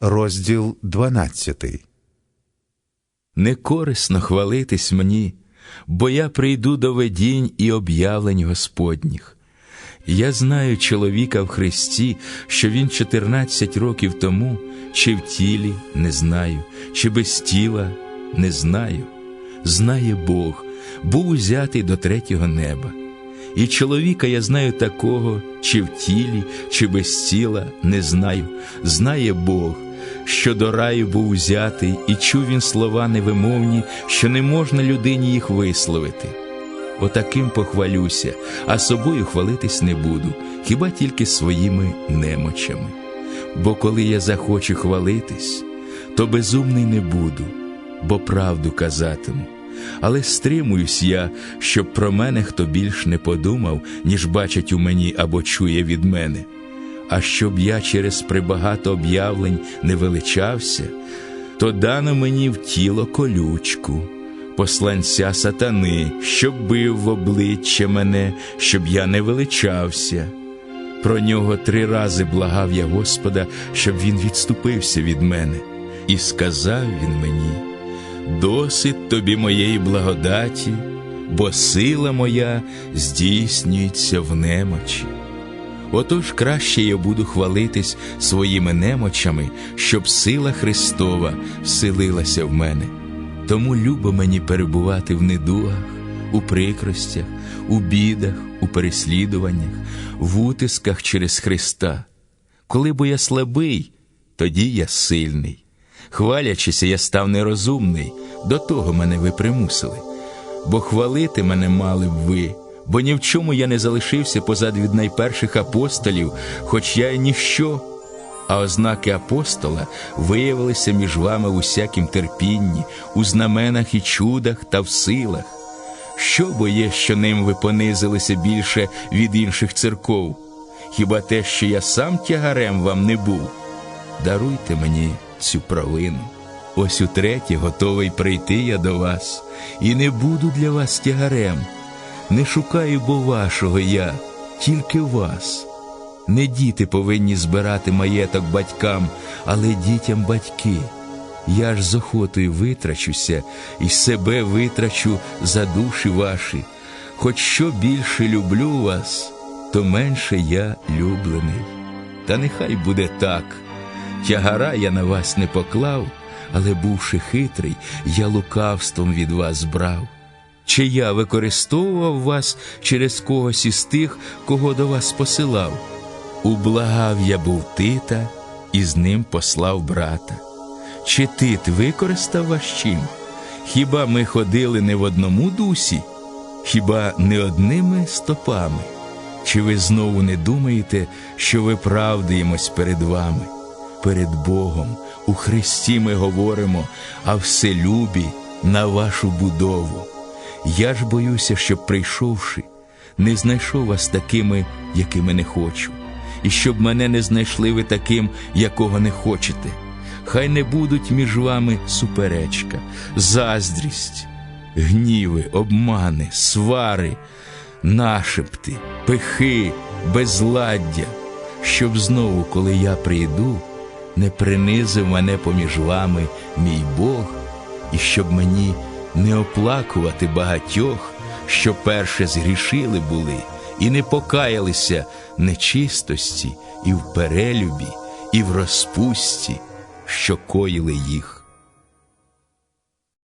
розділ 12. Некорисно хвалитись мені, бо я прийду до видінь і об'явлень Господніх. Я знаю чоловіка в Христі, що він 14 років тому, чи в тілі не знаю, чи без тіла не знаю. Знає Бог, був узятий до третього неба. І чоловіка я знаю такого, чи в тілі, чи без тіла не знаю. Знає Бог, що до раю був узятий, і чув він слова невимовні, що не можна людині їх висловити. Отаким похвалюся, а собою хвалитись не буду, хіба тільки своїми немочами. Бо коли я захочу хвалитись, то безумний не буду, бо правду казатиму. Але стримуюсь я, щоб про мене хто більш не подумав, ніж бачить у мені або чує від мене. А щоб я через прибагато об'явлень не величався, то дано мені в тіло колючку, посланця сатани, щоб бив в обличчя мене, щоб я не величався. Про нього три рази благав я Господа, щоб він відступився від мене, і сказав він мені: досить тобі моєї благодаті, бо сила моя здійснюється в немочі. Отож краще я буду хвалитись своїми немочами, щоб сила Христова вселилася в мене. Тому любо мені перебувати в недугах, у прикростях, у бідах, у переслідуваннях, в утисках через Христа. Коли бо я слабий, тоді я сильний. Хвалячися, я став нерозумний, до того мене ви примусили. Бо хвалити мене мали б ви, бо ні в чому я не залишився позад від найперших апостолів, хоч я й ніщо. А ознаки апостола виявилися між вами в усякім терпінні, у знаменах і чудах та в силах. Що бо є, що ним ви понизилися більше від інших церков? Хіба те, що я сам тягарем вам не був? Даруйте мені цю провину. Ось утретє готовий прийти я до вас, і не буду для вас тягарем. Не шукаю бо вашого я, тільки вас. Не діти повинні збирати маєток батькам, але дітям батьки. Я ж з охотою витрачуся і себе витрачу за душі ваші. Хоч що більше люблю вас, то менше я люблений. Та нехай буде так. Тягара я на вас не поклав, але, бувши хитрий, я лукавством від вас брав. Чи я використовував вас через когось із тих, кого до вас посилав? Ублагав я був Тита і з ним послав брата. Чи Тит використав вас чим? Хіба ми ходили не в одному дусі, хіба не одними стопами? Чи ви знову не думаєте, що виправдаємось перед вами? Перед Богом у Христі ми говоримо, а вселюбі на вашу будову. Я ж боюся, щоб, прийшовши, не знайшов вас такими, якими не хочу, і щоб мене не знайшли ви таким, якого не хочете. Хай не будуть між вами суперечка, заздрість, гніви, обмани, свари, нашепти, пихи, безладдя, щоб знову, коли я прийду, не принизив мене поміж вами, мій Бог, і щоб мені не оплакувати багатьох, що перше згрішили були, і не покаялися нечистості і в перелюбі, і в розпусті, що коїли їх.